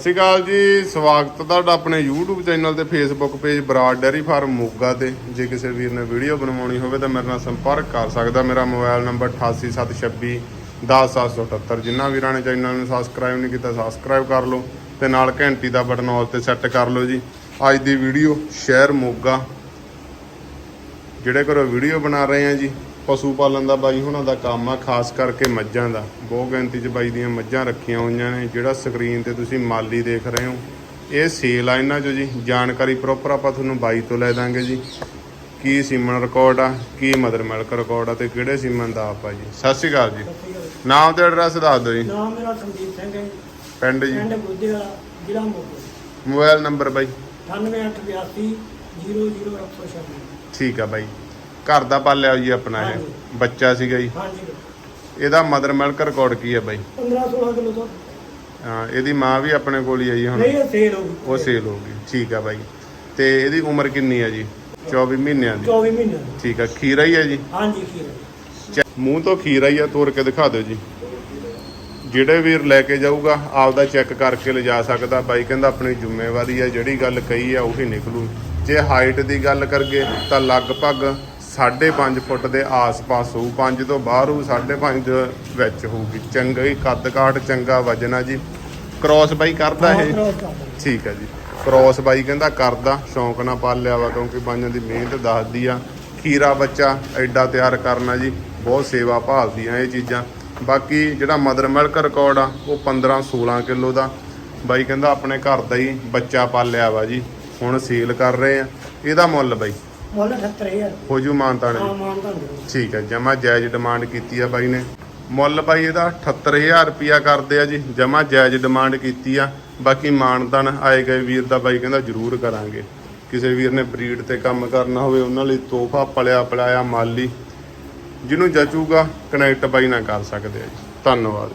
ਸਤਿ ਸ਼੍ਰੀ ਅਕਾਲ ਜੀ, ਸਵਾਗਤ ਤੁਹਾਡਾ ਆਪਣੇ YouTube ਚੈਨਲ ਤੇ Facebook page Brar dairy farm Moga ਤੇ। ਜੇ ਕਿਸੇ ਵੀਰ ਨੇ ਵੀਡੀਓ ਬਣਵਾਉਣੀ ਹੋਵੇ ਤਾਂ ਮੇਰੇ ਨਾਲ ਸੰਪਰਕ ਕਰ ਸਕਦਾ। ਮੇਰਾ ਮੋਬਾਈਲ ਨੰਬਰ 8876 10778 ਜਿਨ੍ਹਾਂ ਵੀਰਾਂ ਨੇ ਚੈਨਲ ਨੂੰ ਸਬਸਕ੍ਰਾਈਬ ਨਹੀਂ ਕੀਤਾ ਸਬਸਕ੍ਰਾਈਬ ਕਰ ਲਓ ਤੇ ਨਾਲ ਘੰਟੀ ਦਾ ਬਟਨ ਆਲ ਤੇ ਸੈੱਟ ਕਰ ਲਓ ਜੀ। ਅੱਜ ਦੀ ਵੀਡੀਓ ਸ਼ਹਿਰ ਮੋਗਾ। ਜਿਹੜੇ ਘਰੋਂ ਵੀਡੀਓ ਬਣਾ ਰਹੇ ਆ ਜੀ ਪਸ਼ੂ ਪਾਲਣ ਦਾ ਬਾਈ ਹੁਣਾਂ ਦਾ ਕੰਮ ਆ ਖਾਸ ਕਰਕੇ ਮੱਝਾਂ ਦਾ। ਬਹੁਤ ਗਿਣਤੀ 'ਚ ਬਾਈ ਦੀਆਂ ਮੱਝਾਂ ਰੱਖੀਆਂ ਹੋਈਆਂ ਨੇ ਜਿਹੜਾ ਸਕਰੀਨ ਤੇ ਤੁਸੀਂ ਮਾਲੀ ਦੇਖ ਰਹੇ ਹੋ। ਇਹ ਸੇਲ ਆ ਇਹਨਾਂ 'ਚੋਂ ਜੀ। ਜਾਣਕਾਰੀ ਪ੍ਰੋਪਰ ਆਪਾਂ ਤੁਹਾਨੂੰ ਬਾਈ ਤੋਂ ਲੈ ਦਾਂਗੇ ਜੀ। ਕੀ ਸੀਮਨ ਰਿਕਾਰਡ ਆ ਕੀ ਮਦਰ ਮਿਲਕ ਰਿਕਾਰਡ ਆ ਤੇ ਕਿਹੜੇ ਸੀਮਨ ਦਾ ਆਪ ਜੀ? ਸਤਿ ਸ਼੍ਰੀ ਅਕਾਲ ਜੀ। ਨਾਮ ਤੇ ਐਡਰੈਸ ਦੱਸ ਦਿਓ ਜੀ। ਨਾਮ ਮੇਰਾ ਸੰਦੀਪ ਸਿੰਘ ਹੈ। ਪਿੰਡ ਜੀ। ਪਿੰਡ ਗੁੱਜੇ ਵਾਲਾ ਜ਼ਿਲ੍ਹਾ ਮੋਗਾ। ਮੋਬਾਈਲ ਨੰਬਰ ਬਾਈ। 9882 00826 ਠੀਕ ਆ ਬਾਈ। ਘਰ ਦਾ ਪਾਲਿਆ ਜੀ ਆਪਣਾ ਇਹ ਹਾਂਜੀ। ਬੱਚਾ ਸੀਗਾ ਜੀ। ਹਾਂਜੀ। ਇਹਦਾ ਮਦਰ ਮਿਲਕ ਰਿਕਾਰਡ ਕੀ ਹੈ ਬਾਈ? 15 16 ਕਿਲੋ ਤੋਂ ਹਾਂ ਇਹਦੀ ਮਾਂ ਵੀ ਆਪਣੇ ਕੋਲ ਹੀ ਆਈ ਹੁਣ। ਨਹੀਂ ਇਹ ਸੇਲ ਹੋ ਗਈ। ਉਹ ਸੇਲ ਹੋ ਗਈ ਠੀਕ ਆ ਬਾਈ। ਤੇ ਇਹਦੀ ਉਮਰ ਕਿੰਨੀ ਹੈ ਜੀ? 24 ਮਹੀਨਿਆਂ ਦੀ। 24 ਮਹੀਨੇ ਦੀ। ਠੀਕ ਆ ਖੀਰਾ ਹੀ ਹੈ ਜੀ? ਹਾਂਜੀ ਖੀਰ। ਚੈ- ਮੂੰਹ ਤੋਂ ਖੀਰਾ ਹੀ ਆ ਤੋੜ ਕੇ ਦਿਖਾ ਦਿਓ ਜੀ। ਜਿਹੜੇ ਵੀਰ ਲੈ ਕੇ ਜਾਊਗਾ ਆਪਦਾ ਚੈੱਕ ਕਰਕੇ ਲਿਜਾ ਸਕਦਾ। ਬਾਈ ਕਹਿੰਦਾ ਆਪਣੀ ਜ਼ਿੰਮੇਵਾਰੀ ਆ ਜਿਹੜੀ ਗੱਲ ਕਹੀ ਆ ਉਹੀ ਨਿਕਲੂ। ਜੇ ਹਾਈਟ ਦੀ ਗੱਲ ਕਰਗੇ ਤਾਂ ਲਗਭਗ 5.5 ਫੁੱਟ ਦੇ ਆਸ-ਪਾਸ ਹੋਊ 5 ਤੋਂ ਬਾਹਰ ਹੋਊ 5.5 ਵਿੱਚ ਹੋਊਗੀ। ਚੰਗਾ ਕੱਦ ਕਾਠ ਚੰਗਾ ਵਜਨ ਆ ਜੀ। ਕ੍ਰਾਸ ਬਾਈ ਕਰਦਾ ਇਹ। ਠੀਕ ਹੈ ਜੀ। ਕ੍ਰਾਸ ਬਾਈ ਕਹਿੰਦਾ ਕਰਦਾ ਸ਼ੌਂਕ ਨਾਲ ਪਾਲਿਆ ਵਾ ਕਿਉਂਕਿ ਬਾਈਆਂ ਦੀ ਮਿਹਨਤ ਦੱਸਦੀ ਆ। ਖੀਰਾ ਬੱਚਾ ਐਡਾ ਤਿਆਰ ਕਰਨਾ ਜੀ ਬਹੁਤ ਸੇਵਾ ਭਾਲਦੀਆਂ ਇਹ ਚੀਜ਼ਾਂ। ਬਾਕੀ ਜਿਹੜਾ ਮਦਰ ਮਿਲਕ ਰਿਕਾਰਡ ਆ ਉਹ 15 16 ਕਿਲੋ ਦਾ। ਬਾਈ ਕਹਿੰਦਾ ਆਪਣੇ ਘਰ ਦਾ ਹੀ ਬੱਚਾ ਪਾਲਿਆ ਵਾ ਜੀ ਹੁਣ ਸੇਲ ਕਰ ਰਹੇ ਆ। ਇਹਦਾ ਮੁੱਲ ਬਾਈ? ਮੁੱਲ 78000 ਹੋ ਜੂ ਮਾਨਤਾਨ ਹਾਂ ਜੀ ਮਾਨ ਤੁਹਾਨੂੰ ਠੀਕ ਹੈ ਜਮਾ ਜਾਇਜ਼ ਡਿਮਾਂਡ ਕੀਤੀ ਆ ਬਾਈ ਨੇ। ਮੁੱਲ ਬਾਈ ਇਹਦਾ 78000 ਰੁਪਿਆ ਕਰਦੇ ਆ ਜੀ ਜਮਾ ਜਾਇਜ਼ ਡਿਮਾਂਡ ਕੀਤੀ ਆ। ਬਾਕੀ ਮਾਨਤਨ ਆਏ ਗਏ ਵੀਰ ਦਾ ਬਾਈ ਕਹਿੰਦਾ ਜ਼ਰੂਰ ਕਰਾਂਗੇ। ਕਿਸੇ ਵੀਰ ਨੇ ਬਰੀਡ ਤੇ ਕੰਮ ਕਰਨਾ ਹੋਵੇ ਉਹਨਾਂ ਲਈ ਤੋਹਫਾ ਪਲਿਆ ਪਲਾਇਆ ਮਾਲੀ। ਜਿਹਨੂੰ ਜਚੂਗਾ ਕਨੈਕਟ ਬਾਈ ਨਾਲ ਕਰ ਸਕਦੇ ਆ ਜੀ। ਧੰਨਵਾਦ।